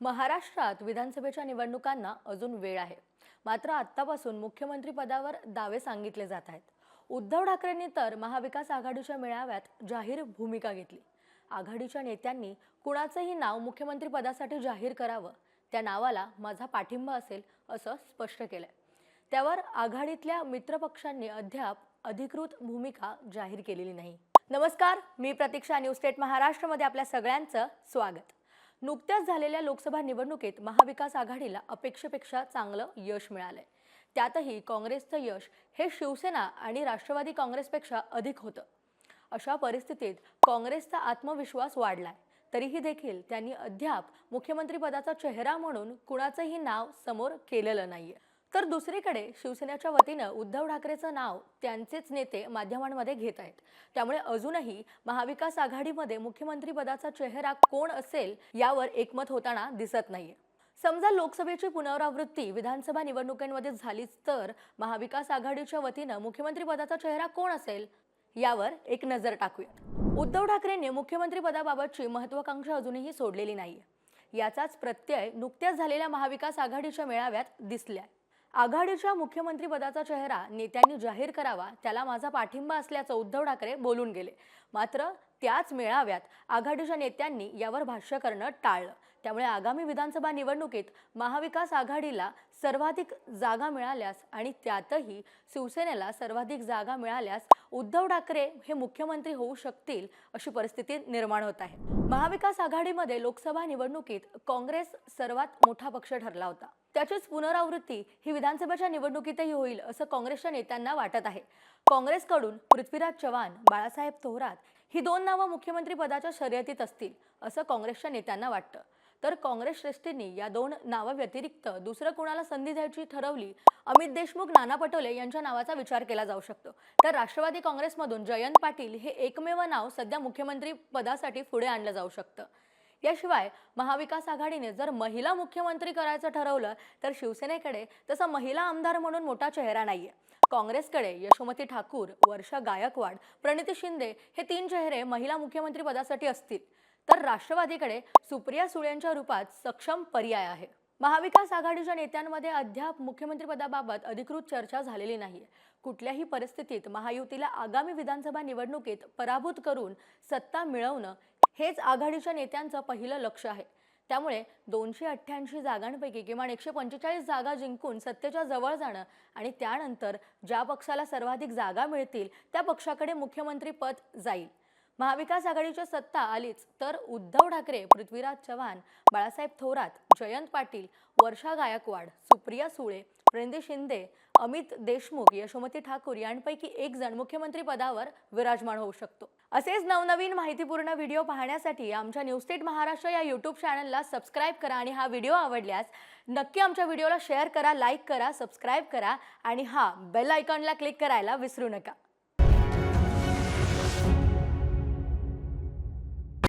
महाराष्ट्रात विधानसभेच्या निवडणुकांना अजून वेळ आहे. मात्र आत्तापासून मुख्यमंत्री पदावर दावे सांगितले जात आहेत. उद्धव ठाकरेंनी तर महाविकास आघाडीच्या मेळाव्यात जाहीर भूमिका घेतली. आघाडीच्या नेत्यांनी कुणाचंही नाव मुख्यमंत्री पदासाठी जाहीर करावं त्या नावाला माझा पाठिंबा असेल असं स्पष्ट केलंय. त्यावर आघाडीतल्या मित्रपक्षांनी अद्याप अधिकृत भूमिका जाहीर केलेली नाही. नमस्कार मी प्रतीक्षा न्यूज स्टेट महाराष्ट्रमध्ये आपल्या सगळ्यांचं स्वागत. नुकत्याच झालेल्या लोकसभा निवडणुकीत महाविकास आघाडीला अपेक्षेपेक्षा चांगलं यश मिळालंय. त्यातही काँग्रेसचं यश हे शिवसेना आणि राष्ट्रवादी काँग्रेसपेक्षा अधिक होतं. अशा परिस्थितीत काँग्रेसचा आत्मविश्वास वाढलाय. तरीही देखील त्यांनी अद्याप मुख्यमंत्रीपदाचा चेहरा म्हणून कुणाचंही नाव समोर केलेलं नाहीये. तर दुसरीकडे शिवसेनेच्या वतीनं उद्धव ठाकरेचं नाव त्यांचेच नेते माध्यमांमध्ये घेत आहेत. त्यामुळे अजूनही महाविकास आघाडीमध्ये मुख्यमंत्रीपदाचा चेहरा कोण असेल यावर एकमत होताना दिसत नाहीये. समजा लोकसभेची पुनरावृत्ती विधानसभा निवडणुकांमध्ये झालीच तर महाविकास आघाडीच्या वतीनं मुख्यमंत्रीपदाचा चेहरा कोण असेल यावर एक नजर टाकूयात. उद्धव ठाकरेंनी मुख्यमंत्रीपदाबाबतची महत्वाकांक्षा अजूनही सोडलेली नाहीये. याचाच प्रत्यय नुकत्याच झालेल्या महाविकास आघाडीच्या मेळाव्यात दिसल्या. आघाडीच्या मुख्यमंत्रीपदाचा चेहरा नेत्यांनी जाहीर करावा त्याला माझा पाठिंबा असल्याचं उद्धव ठाकरे बोलून गेले. मात्र त्याच मेळाव्यात आघाडीच्या नेत्यांनी यावर भाष्य करणं टाळलं. त्यामुळे आगामी विधानसभा निवडणुकीत महाविकास आघाडीला सर्वाधिक जागा मिळाल्यास आणि त्यातही शिवसेनेला सर्वाधिक जागा मिळाल्यास उद्धव ठाकरे हे मुख्यमंत्री होऊ शकतील अशी परिस्थिती निर्माण होत आहे. महाविकास आघाडीमध्ये लोकसभा निवडणुकीत काँग्रेस सर्वात मोठा पक्ष ठरला होता. त्याचीच पुनरावृत्ती ही विधानसभेच्या निवडणुकीतही होईल असं काँग्रेसच्या नेत्यांना वाटत आहे. काँग्रेसकडून पृथ्वीराज चव्हाण बाळासाहेब थोरात ही दोन नावं मुख्यमंत्री पदाच्या शर्यतीत असतील असं काँग्रेसच्या नेत्यांना वाटतं. तर काँग्रेस श्रेष्ठींनी या दोन नावाव्यतिरिक्त दुसरं कोणाला संधी द्यायची ठरवली? अमित देशमुख नाना पटोले यांच्या नावाचा विचार केला जाऊ शकतो. तर राष्ट्रवादी काँग्रेसमधून जयंत पाटील हे एकमेव नाव सध्या मुख्यमंत्री पदासाठी पुढे आणलं जाऊ शकतं. याशिवाय महाविकास आघाडीने जर महिला मुख्यमंत्री करायचं ठरवलं तर शिवसेनेकडे तसा महिला आमदार म्हणून मोठा चेहरा नाहीये. काँग्रेसकडे यशोमती ठाकूर वर्षा गायकवाड प्रणिती शिंदे हे तीन चेहरे महिला मुख्यमंत्री पदासाठी असतील. तर राष्ट्रवादीकडे सुप्रिया सुळेंच्या रूपात सक्षम पर्याय आहे. महाविकास आघाडीच्या नेत्यांमध्ये अद्याप मुख्यमंत्रीपदाबाबत अधिकृत चर्चा झालेली नाहीये. कुठल्याही परिस्थितीत महायुतीला आगामी विधानसभा निवडणुकीत पराभूत करून सत्ता मिळवणं हेच आघाडीच्या नेत्यांचं पहिलं लक्ष आहे. त्यामुळे दोनशे अठ्ठ्याऐंशी जागांपैकी किमान एकशे पंचेचाळीस जागा जिंकून सत्तेच्या जवळ जाणं आणि त्यानंतर ज्या पक्षाला सर्वाधिक जागा मिळतील त्या पक्षाकडे मुख्यमंत्री पद जाईल. महाविकास आघाडीची सत्ता आलीच तर उद्धव ठाकरे पृथ्वीराज चव्हाण बाळासाहेब थोरात जयंत पाटील वर्षा गायकवाड सुप्रिया सुळे प्रेंदी शिंदे अमित देशमुख यशोमती ठाकूर यांपैकी एक जण मुख्यमंत्री पदावर विराजमान होऊ शकतो. असेच नवनवीन माहितीपूर्ण व्हिडिओ पाहण्यासाठी आमच्या न्यूजटेट महाराष्ट्र या यूट्यूब चॅनलला सबस्क्राईब करा आणि हा व्हिडिओ आवडल्यास नक्की आमच्या व्हिडिओला शेअर करा लाईक करा सबस्क्राईब करा आणि हा बेल आयकॉनला क्लिक करायला विसरू नका.